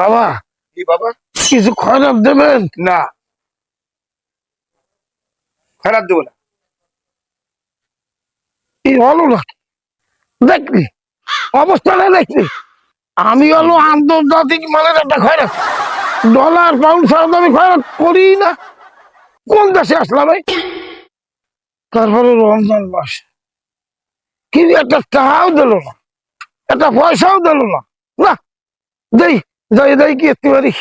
বাবা কি বাবা? কিছু খয়রাত দেবেন? না। খারাপ দেবো না। এই হলো না? দেখলি অবস্থাটা দেখলি আমি হলো আন্তর্জাতিক মানের একটা খয়রাত। ডলার পাউন্ড ছাড়া আমি খয়রাত করি না। কোন দেশে আসলাম এই তারপরে রমজান মাস। কিন্তু একটা টাকাও দিল না। একটা পয়সাও দিল না। না দেই যাই যাই কি এতে পারি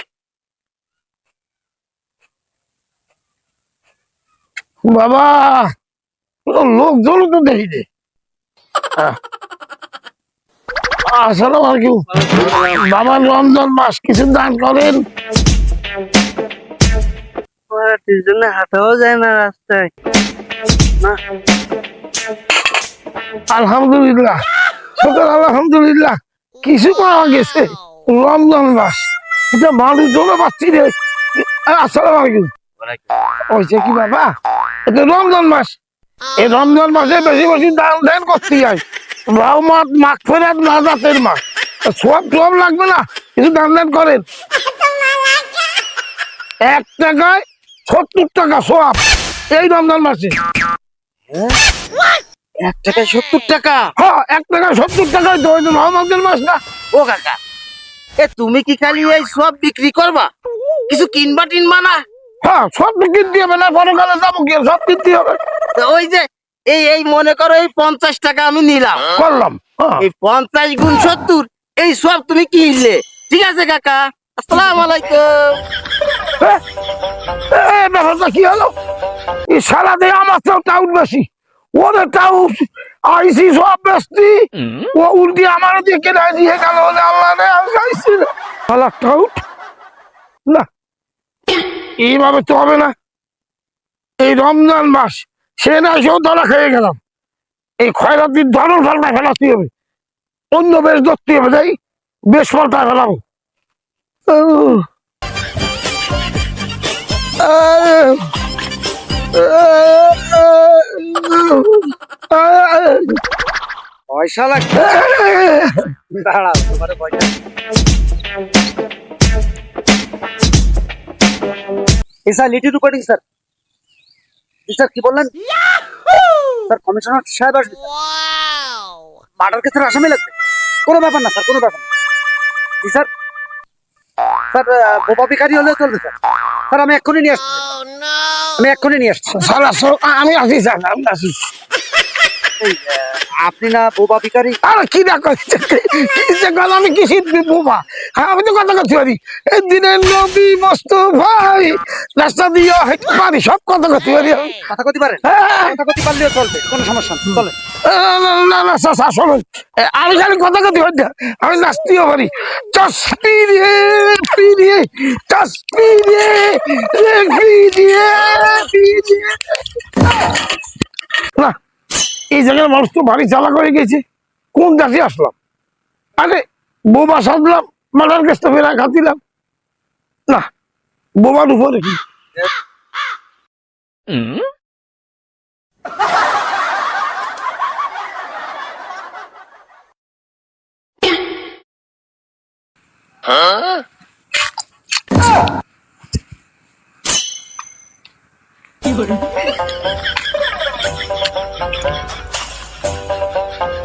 বাবা কোনো লোকজন তো দেখি রে আসসালাম আলাইকুম বাবা রমজান মাস কিছু দান করেন। মারাটির জন্য হাঁটাও যায় না রাস্তায়। আলহামদুলিল্লাহ। শুকর আলহামদুলিল্লাহ কিছু পাওয়া গেছে। রমজান মাস। এটা মানুষজন পাচ্ছি রে। আসসালাম আলাইকুম। হয়েছে কি বাবা? এটা রমজান মাস। এই রমজান মাসে বেশি বেশি দান দেন করতে হয়। রহমত মাখ ফেরাত নাজাতের মাস সব সব লাগবে না। কিছু দান দেন করেন। এক টাকায় সত্তর টাকা সোয়াব এই রমজান মাসে। এক টাকায় সত্তর টাকা? হ্যাঁ এক টাকা সত্তর টাকায় ও কাকা এ তুমি কি খালি এই সব বিক্রি করবা? কিছু কিনবা টিনবা না? হ্যাঁ সব কিনতে হবে না পরকালে যাব কি সব কিনতে হবে। ওই যে এই এই মনে করো এই পঞ্চাশ টাকা আমি নিলাম। করলাম হ্যাঁ। এই পঞ্চাশ গুণ সত্তর এই সব তুমি কিনলে। ঠিক আছে কাকা আসসালাম আলাইকুম। ব্যাপারটা কি হলো? এই সারা দিয়ে আমার তো টাউট বেশি। ওরে টাউট আইসি সব বেশি ও উল্টি আমার কেটে দিয়ে গেল ওরে আল্লাহ রে না। শালা টাউট না এইভাবে তো হবে না। এই রমজান মাস সে না সেও ধরা খেয়ে গেলাম। এই খয়রাতির ধরন ফাল্টা ফেলাতে হবে অন্য বেশ ধরতে হবে তাই বেশ পাল্টা ফেলাবো। উহ। পয়সা লাগবে। দাঁড়াও তোমার পয়সা। স্যার লিটি রিপোর্টিং স্যার। স্যার কি বললেন? স্যার কমিশনার সাহেব আসবে। মার্ডার কেসের আসামি লাগবে। কোনো ব্যাপার না স্যার কোনো ব্যাপার না। জি স্যার। স্যার বোবা বিকারি হলেও চলবে স্যার। স্যার আমি এক্ষুনি নিয়ে আসছি। আমি এক্ষুনি নিয়ে আসছি। আমি আসি স্যার আমি আহ, আপনি না বোবা বিকারি আর কি না করছে কি যে গেল? আমি কি শিখবি বোবা? হ্যাঁ আমি তো কথা করতে পারি এই দিনের নবী মস্ত ভাই। রাস্তা দিয়ে হেঁটে পারি সব কথা পারি আমি কথা কইতে পারেন? হ্যাঁ, কথা কইতে পারলেও চলবে কোনো সমস্যা নেই চলে। না না শুনুন। আমি খালি কথা পারি না আমি নাচতেও পারি। চসপি রে পি চসপি রে রে পি রে না। এই জায়গার মানুষ তো ভারী চালা করে গেছে। কোন দেশে আসলাম? আরে বোবা সাজলাম মার্ডার কেসটা ফেরা খাতিলাম। না বোবার উপরে কি?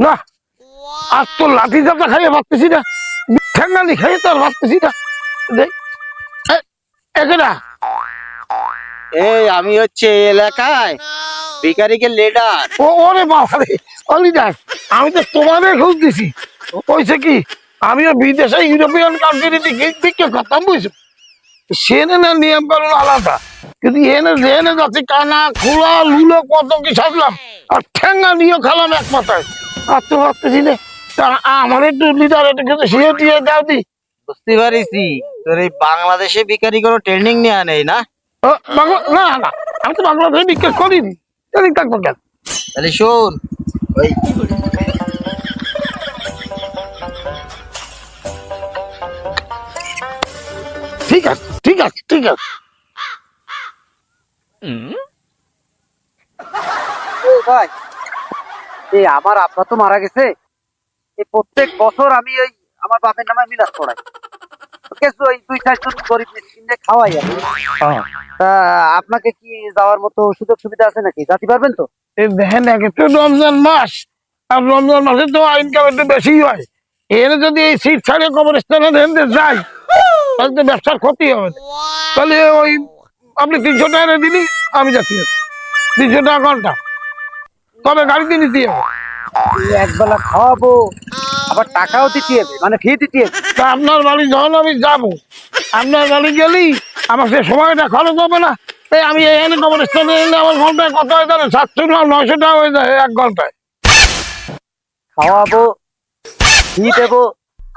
না আর তো লাঠি চাপটা খাইয়ে ভাবতেছি না ঠেঙ্গানি খাইয়ে তো আর ভাবতেছি না। একেটা এই আমি হচ্ছে এলাকায় ভিকারিকে লিডার ও ওরে বাবা রে অলিদাস আমি তো তোমাদের খোঁজ দিছি কইছে কি আমিও বিদেশে ইউরোপিয়ান কান্ট্রি বিক্রি করতাম বুঝছ? সেনে নিয়ম কানুন আলাদা কিন্তু এনে জেনে যাচ্ছে কানা খোলা লুলো কত কি সাজলাম আর ঠেঙ্গা নিয়ে খেলাম এক মাথায়। আর তো ভাবতেছি রে, আমার একটু লিডার একটু সে দিয়ে দাও দি। বুঝতে পারিছি। তোর এই বাংলাদেশে বিকারি কোনো ট্রেনিং নেওয়া নেই না? না না আমি তো বাংলাদেশে বিক্রি করিনি। জানি থাকব কেন? তাহলে শোন ওই ঠিক আছে ঠিক আছে ঠিক আছে। ভাই এই আমার আব্বা তো মারা গেছে, এই প্রত্যেক বছর আমি ওই আমার বাপের নামে মিলাদ পড়াই। কিছু ওই দুই চারজন গরিব মিসকিনদের খাওয়াই আমি। তা আপনাকে কি যাওয়ার মতো সুযোগ সুবিধা আছে নাকি? যাতে পারবেন তো? দেখেন, এক একটু রমজান মাস, আর রমজান মাসে তো ইনকাম একটু বেশি হয়। এর যদি এই সিট ছাড়ে কবরস্থানে যাই তাহলে তো ব্যবসার ক্ষতি হবে তাহলে ওই, আপনি তিনশো টাকা দিলি আমি যাচ্ছি। তিনশো টাকা ঘণ্টা। তবে গাড়িতে নিতে হবে একবেলা খাওয়াবো আবার টাকাও দিতে হবে মানে ফি দিতে হবে। তা আপনার বাড়ি যখন আমি যাব আপনার বাড়ি গেলেই আমার সে সময়টা খরচ হবে না। এই আমি এখানে কবরস্থানে এলে আমার ঘন্টায় কত হয়ে যাবে সাতশো টাকা নয়শো টাকা হয়ে যায় এক ঘন্টায়। খাওয়াবো ফি দেবো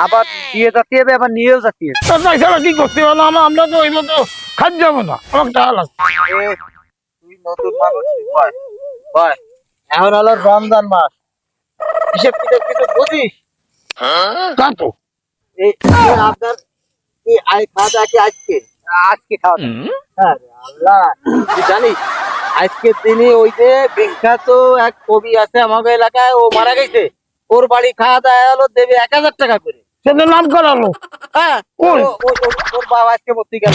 আবার দিয়ে যাতে হবে আবার নিয়েও যাতে হবে। তো তাছাড়া কি করতে হবে না? আমরা আমরা তো ওই মতো খাদ যাব না। আমার টাকা লাগবে। তুই নতুন মানুষ বয় বয়। এখন হলো রমজান মাস। হিসেব কিতাব কিছু বুঝিস? আপনার কি আয় খাওয়া দাওয়া কি আজকে? আজকে খাওয়া হ্যাঁ আল্লাহ তুই জানিস আজকের দিনে ওই যে বিখ্যাত এক কবি আছে আমাদের এলাকায় ও মারা গেছে। ওর বাড়ি খাওয়া দাওয়া হলো দেবে এক হাজার টাকা করে। সেটা নাম করালো। হ্যাঁ ওর বাবা আজকে মরতে গেল।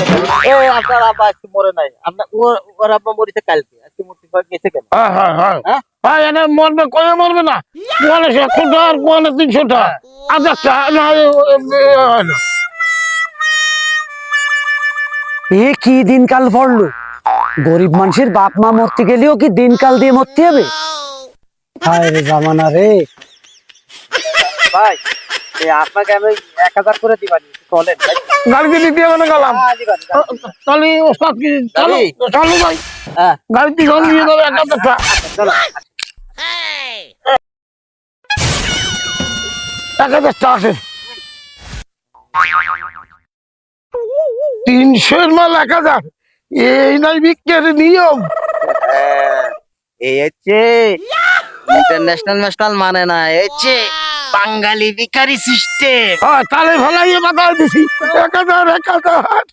এই আপনার আব্বা আজকে মরে নাই। আপনার ওর ওর আব্বা মরেছে কালকে আজকে মরতে গেছে কেন? হ্যাঁ হ্যাঁ। হ্যাঁ? এনে মরবে কয়ে মরবে না। আর এ- এ কি দিনকাল পড়ল? গরিব মানুষের বাপ মা মরতে গেলেও কি দিনকাল দিয়ে মরতে হবে? হায় রে জামানা রে। ভাই আপনাকে আমি এক হাজার করে দিবানি চলেন গাড়িতে দিতে হবে না গেলাম দিবানি, দিবানি। তাহলে ওস্তাদ কি চালু চালু ভাই। গাড়িতে এক হাজার টাকা চলো। এক হাজার টাকা তিনশোর মাল এক হাজার। এই নাই বিক্রির নিয়ম। এই হচ্ছে ইন্টারন্যাশনাল ন্যাশনাল মানে না হচ্ছে বাঙালি ভিখারি সিস্টেম তাহলে ভালাই বাধা দিছি। এক হাজার এক হাজার।